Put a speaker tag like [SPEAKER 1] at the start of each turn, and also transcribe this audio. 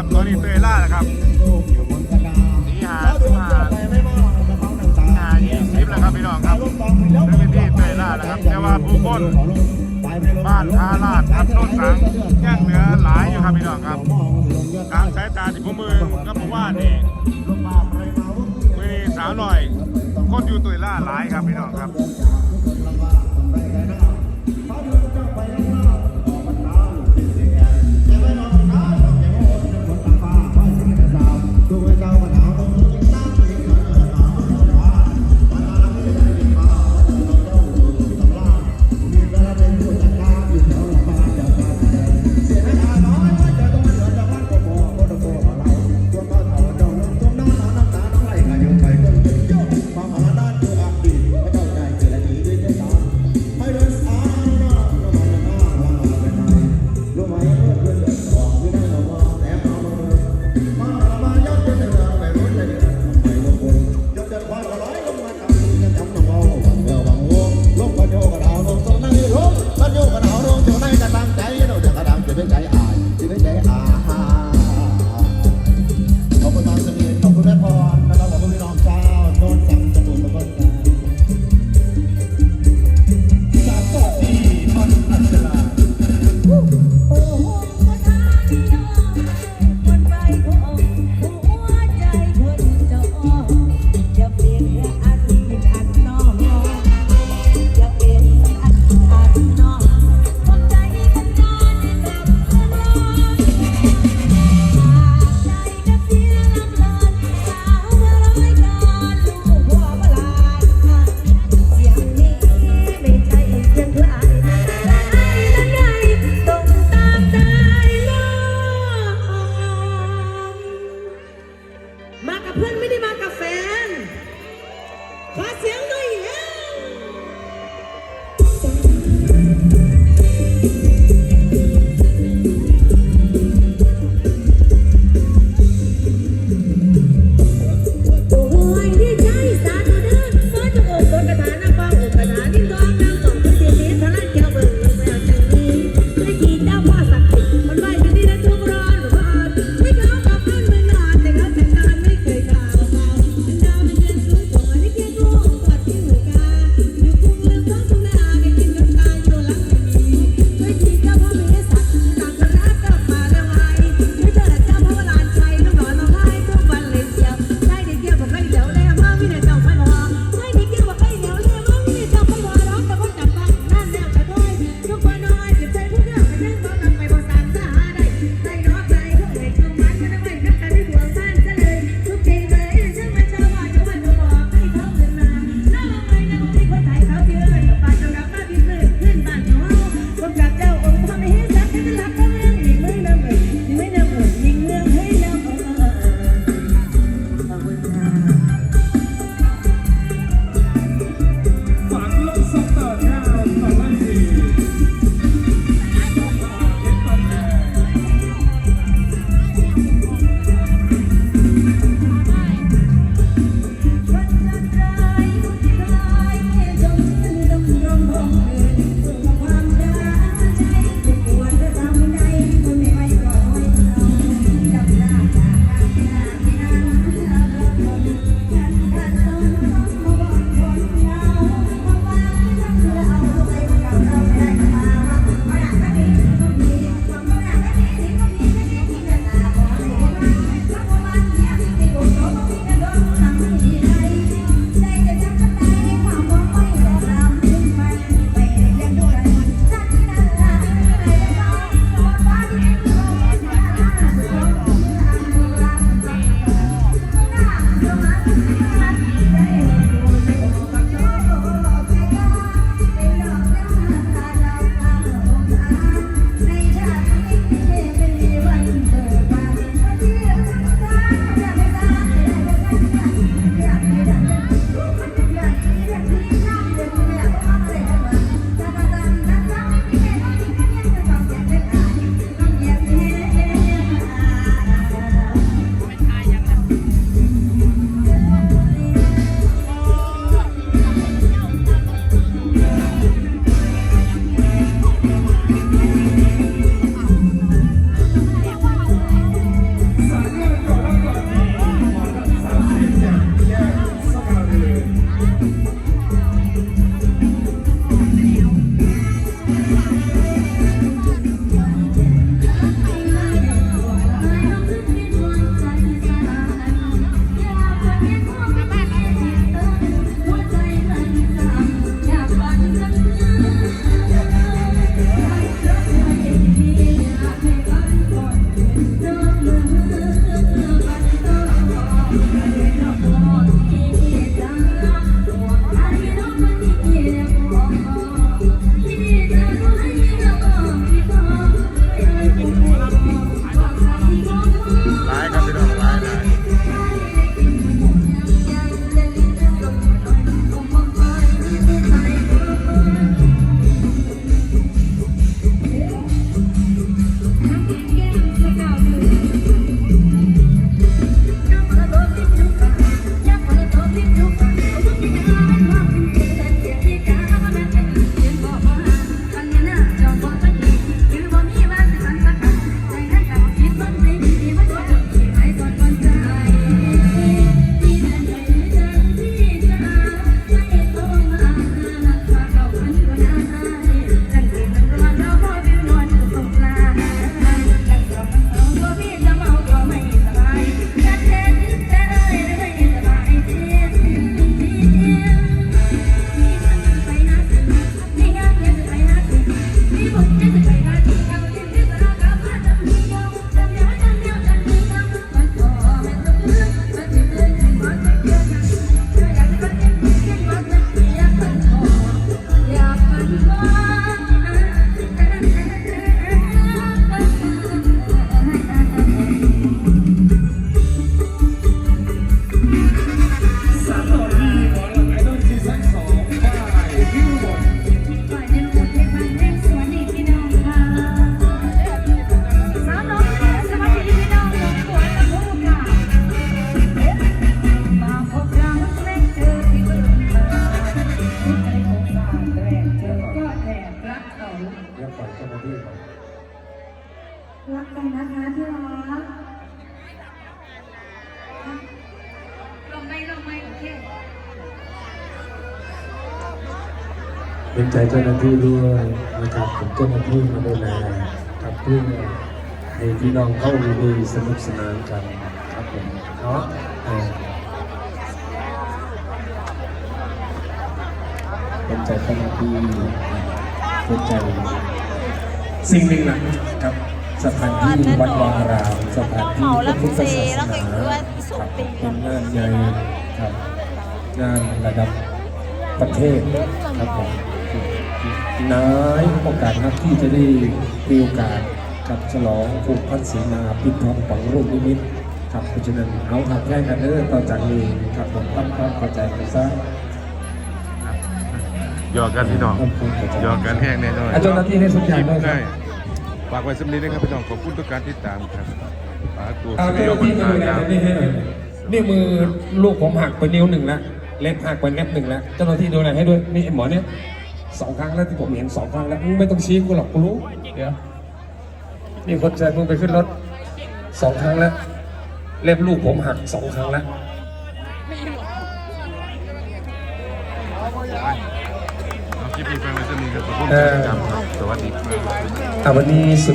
[SPEAKER 1] ับตัวนี้เตยล่านะครับสีหาสีหาสีหายี่สิบแล้วครับพี่น้องครับเรื่องที่เตยล่านะครับแต่ว่าผู้คนบ้านทาลาดครับโน่นสังย่างเหนือหลายอยู่ครับพี่น้องครับตามสายตาที่ผมมือก็บอกว่านี่มีสาวหน่อยคนอยู่เตยล่าหลายครับพี่น้องครับ
[SPEAKER 2] Ah, ah. ¡Pase! เป็
[SPEAKER 3] นใจเจ้าหน้าที่ด้วยนะ
[SPEAKER 4] ครับผมเจ้าหน้าที่มาดูแลรับเพื่อให้พี่น้องเข้าดีสนุกสนานกันครับผมเนาะเป็นใจเจ้าหน้าที่เป็นใจสิ่งหนึ่งนะครับ สถานที่วัดวาอารามสถานที่พระพุทธศาสนาครับเป็นงานใหญ่ครับงานระดับประเทศครับผมน้อยโอกาสนักที่จะได้มีโอกาสกับฉลองผูกพัฒน์ศีมาปิทองฝังรูปนิมิตครับเพราะฉะนั้นเอาถักแค่กันเด้อต่อจากนี้ครับผมตั้งความเข้าใจกันซะ
[SPEAKER 1] หยอกกันพี่น้องหยอกกันแห้งแน่นอน
[SPEAKER 4] อะเจ้าหน้าที่ให้สัญญาณด้วยครับ
[SPEAKER 1] ได้ ฝากไว้สำนีนะครับพี่น้องขอบคุณทุกการติดตามครับฝากตัว
[SPEAKER 4] เอา
[SPEAKER 1] สตู
[SPEAKER 4] เจ้าห
[SPEAKER 1] ดิโอ
[SPEAKER 4] น้า
[SPEAKER 1] บน
[SPEAKER 4] ที่
[SPEAKER 1] ทา
[SPEAKER 4] ดู
[SPEAKER 1] ง
[SPEAKER 4] แล
[SPEAKER 1] ครับ
[SPEAKER 4] นี่ให้หน่อยนี่มือลูกผมหักไปนิ้วหนึ่งแล้วเล็บหักไปเล็บหนึ่งแล้วเจ้าหน้าที่ดูแลให้ด้วยนี่ไอ้หมอเนี่ยสองครั้งแล้วที่ผมเห็นสองครั้งแล้วมึงไม่ต้องชี้กูหรอกกูรู้เดี๋ยวมีคนใจมึงไปขึ้นรถสองครั้งแล้ว เล็บลูกผมหักสองครั้งแล้ว
[SPEAKER 1] เอาคลิปนี้ไปไว้สำนีครับขอบคุณที่ติดตามครับสวัสดีครับ
[SPEAKER 4] อะวันนี้สุด